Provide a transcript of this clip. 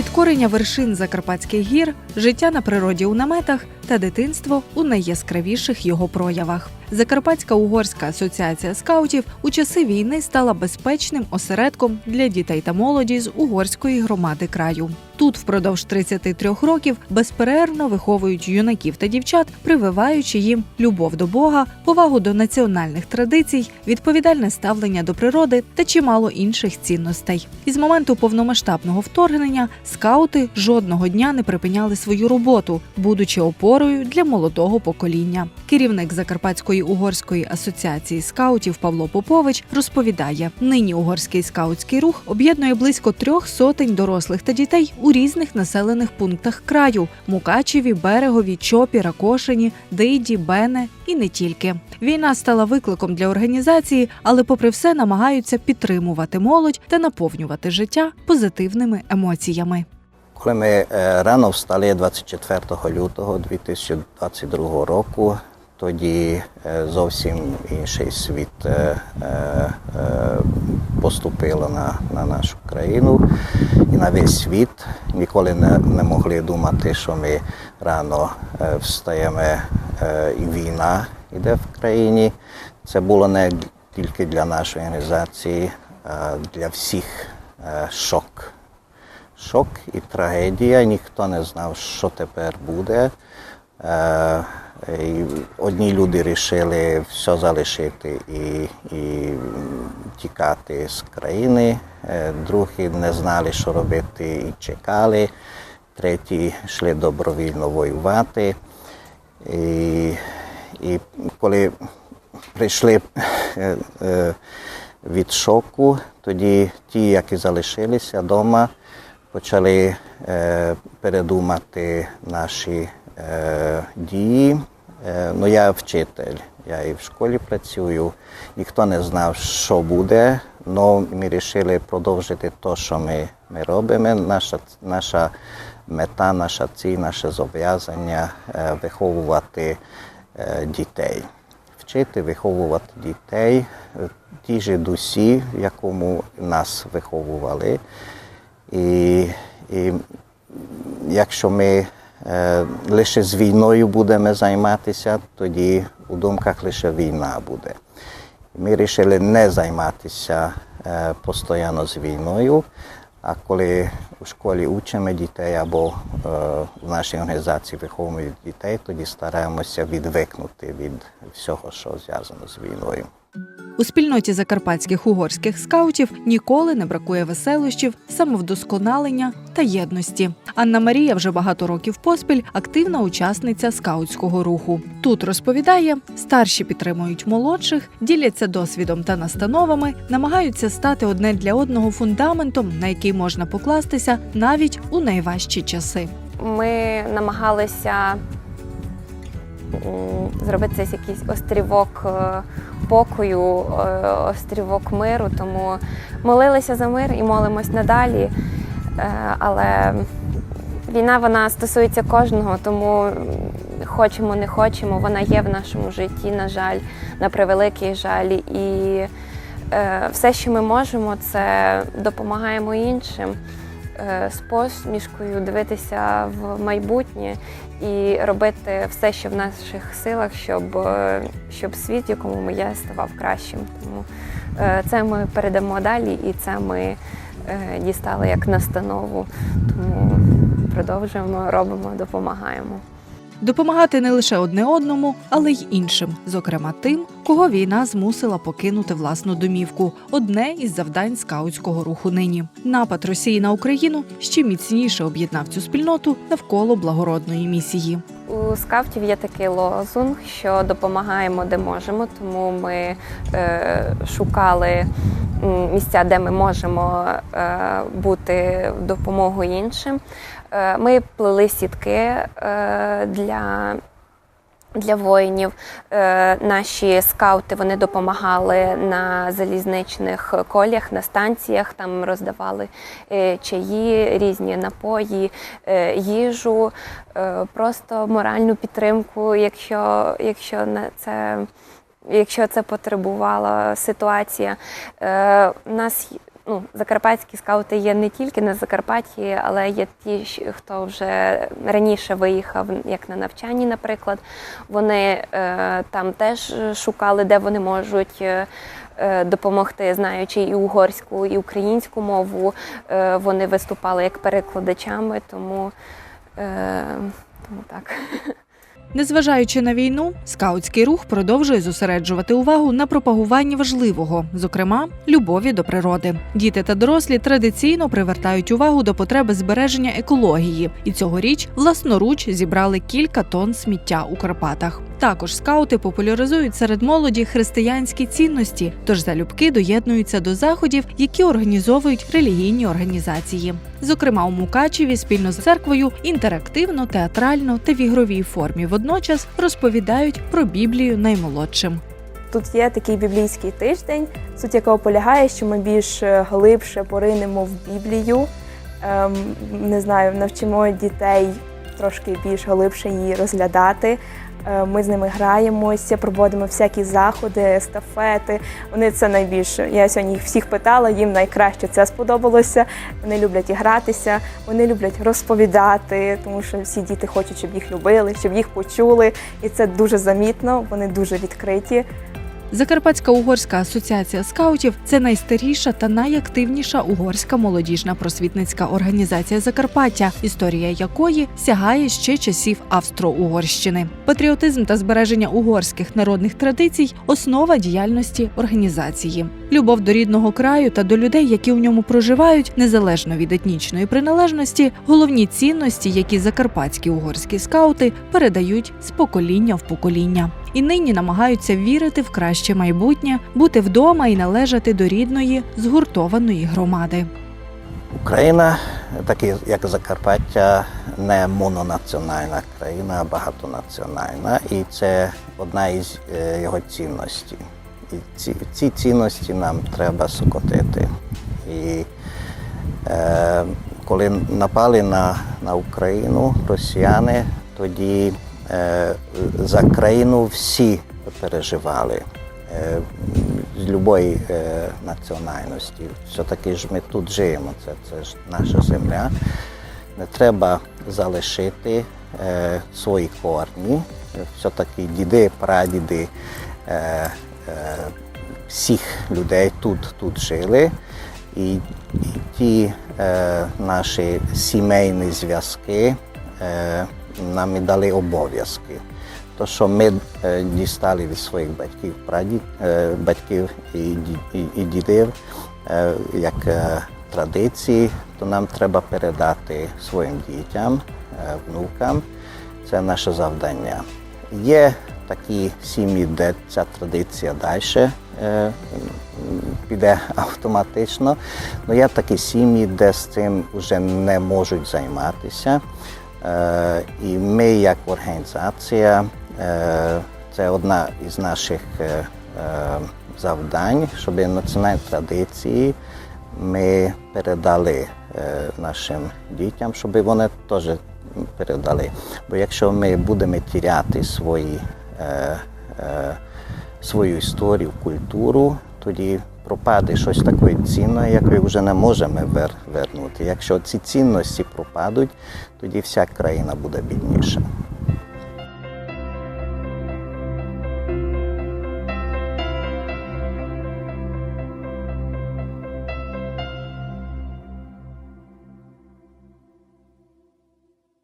підкорення вершин Закарпатських гір, життя на природі у наметах та дитинство у найяскравіших його проявах. Закарпатська угорська асоціація скаутів у часи війни стала безпечним осередком для дітей та молоді з угорської громади краю. Тут впродовж 33 років безперервно виховують юнаків та дівчат, прививаючи їм любов до Бога, повагу до національних традицій, відповідальне ставлення до природи та чимало інших цінностей. Із моменту повномасштабного вторгнення скаути жодного дня не припиняли свою роботу, будучи опорою для молодого покоління. Керівник Закарпатської угорської асоціації скаутів Павло Попович розповідає: нині угорський скаутський рух об'єднує близько трьох сотень дорослих та дітей у різних населених пунктах краю: Мукачеві, Берегові, Чопі, Ракошині, Диді, Бене і не тільки. Війна стала викликом для організації, але, попри все, намагаються підтримувати молодь та наповнювати життя позитивними емоціями. Коли ми е, рано встали 24 лютого 2022 року, тоді е, зовсім інший світ е, поступило на, на нашу країну і на весь світ. Ніколи не, не могли думати, що ми рано встаємо і війна йде в країні. Це було не тільки для нашої організації, а для всіх шок шок і трагедія. Ніхто не знав, що тепер буде. Е, одні люди вирішили все залишити і, і тікати з країни, Е, другі не знали, що робити і чекали, треті йшли добровільно воювати. І, і коли прийшли е, від шоку, тоді ті, які залишилися вдома, почали е, передумати наші е, дії. Е, ну, я вчитель, я і в школі працюю. Ніхто не знав, що буде, але ми вирішили продовжити те, що ми, ми робимо. Наша, наша мета, наша ціль, наше зобов'язання е, виховувати е, дітей. Вчити виховувати дітей, ті ж дусі, в якому нас виховували. І, і якщо ми е, лише з війною будемо займатися, тоді у думках лише війна буде. Ми вирішили не займатися е, постійно з війною, а коли у школі учимо дітей або е, в нашій організації виховуємо дітей, тоді стараємося відвикнути від всього, що зв'язано з війною. У спільноті закарпатських угорських скаутів ніколи не бракує веселощів, самовдосконалення та єдності. Анна Марія вже багато років поспіль активна учасниця скаутського руху. Тут розповідає, старші підтримують молодших, діляться досвідом та настановами, намагаються стати одне для одного фундаментом, на який можна покластися навіть у найважчі часи. Ми намагалися зробити якийсь острівок е, покою, е, острівок миру, тому молилися за мир і молимось надалі. Е, Але війна вона стосується кожного, тому хочемо, не хочемо, вона є в нашому житті, на жаль, на превеликий жаль. І е, все, що ми можемо, це допомагаємо іншим з посмішкою дивитися в майбутнє і робити все, що в наших силах, щоб, е, щоб світ, якому ми є, ставав кращим. Тому е, це ми передамо далі, і це ми е, дістали як настанову. Тому продовжуємо, робимо, допомагаємо. Допомагати не лише одне одному, але й іншим, зокрема тим, кого війна змусила покинути власну домівку. Одне із завдань скаутського руху нині. Напад Росії на Україну ще міцніше об'єднав цю спільноту навколо благородної місії. У скаутів є такий лозунг, що допомагаємо де можемо, тому ми е, шукали місця, де ми можемо е, бути в допомогу іншим. Е, ми плели сітки е, для. Для воїнів Е, наші скаути вони допомагали на залізничних колях, на станціях. Там роздавали е, чаї, різні напої, е, їжу, просто моральну підтримку, якщо, якщо на це. Якщо це потребувала ситуація, у нас ну, закарпатські скаути є не тільки на Закарпатті, але є ті, хто вже раніше виїхав, як на навчанні, наприклад. Вони е, там теж шукали, де вони можуть. е, е, Допомогти, знаючи і угорську, і українську мову, Е, вони виступали як перекладачами, тому, тому так. Незважаючи на війну, скаутський рух продовжує зосереджувати увагу на пропагуванні важливого, зокрема любові до природи. Діти та дорослі традиційно привертають увагу до потреби збереження екології, і цьогоріч власноруч зібрали кілька тонн сміття у Карпатах. Також скаути популяризують серед молоді християнські цінності, тож залюбки доєднуються до заходів, які організовують релігійні організації. Зокрема, у Мукачеві спільно з церквою інтерактивно, театрально та в ігровій формі водночас розповідають про Біблію наймолодшим. Тут є такий біблійський тиждень, суть якого полягає, що ми більш е, глибше поринемо в Біблію. Ем, не знаю, навчимо дітей трошки більш глибше її розглядати. Е, Ми з ними граємося, проводимо всякі заходи, естафети. Вони це найбільше. Я сьогодні їх всіх питала, їм найкраще це сподобалося. Вони люблять і гратися, вони люблять розповідати, тому що всі діти хочуть, щоб їх любили, щоб їх почули. І це дуже замітно. Вони дуже відкриті. Закарпатська угорська асоціація скаутів це найстаріша та найактивніша угорська молодіжна просвітницька організація Закарпаття, історія якої сягає ще часів Австро-Угорщини. Патріотизм та збереження угорських народних традицій основа діяльності організації. Любов до рідного краю та до людей, які у ньому проживають, незалежно від етнічної приналежності, головні цінності, які закарпатські угорські скаути передають з покоління в покоління і нині намагаються вірити в краще майбутнє, бути вдома і належати до рідної згуртованої громади. Україна, так як Закарпаття, не мононаціональна країна, а багатонаціональна, і це одна із е, його цінностей. І ці, ці цінності нам треба сокотити. І е, коли напали на, на Україну росіяни, тоді за країну всі переживали. Е, з любої е, національності. Все-таки ж ми тут живемо, це, це ж наша земля. Не треба залишити е, свої корні. Все-таки діди, прадіди е, е, всіх людей тут, тут жили. І, і ті е, наші сімейні зв'язки е, нам і дали обов'язки. То, що ми дістали від своїх батьків, прадід, батьків і, і, і дідів, як традиції, то нам треба передати своїм дітям, внукам. Це наше завдання. Є такі сім'ї, де ця традиція далі піде автоматично. але є такі сім'ї, де з цим вже не можуть займатися. Е, І ми, як організація, е, це одна із наших е, завдань, щоб національні традиції ми передали нашим дітям, щоб вони теж передали. Бо якщо ми будемо тіряти свої, свою історію, культуру, тоді пропаде щось таке цінне, яке вже не можемо вер- вернути. Якщо ці цінності пропадуть, тоді вся країна буде бідніша.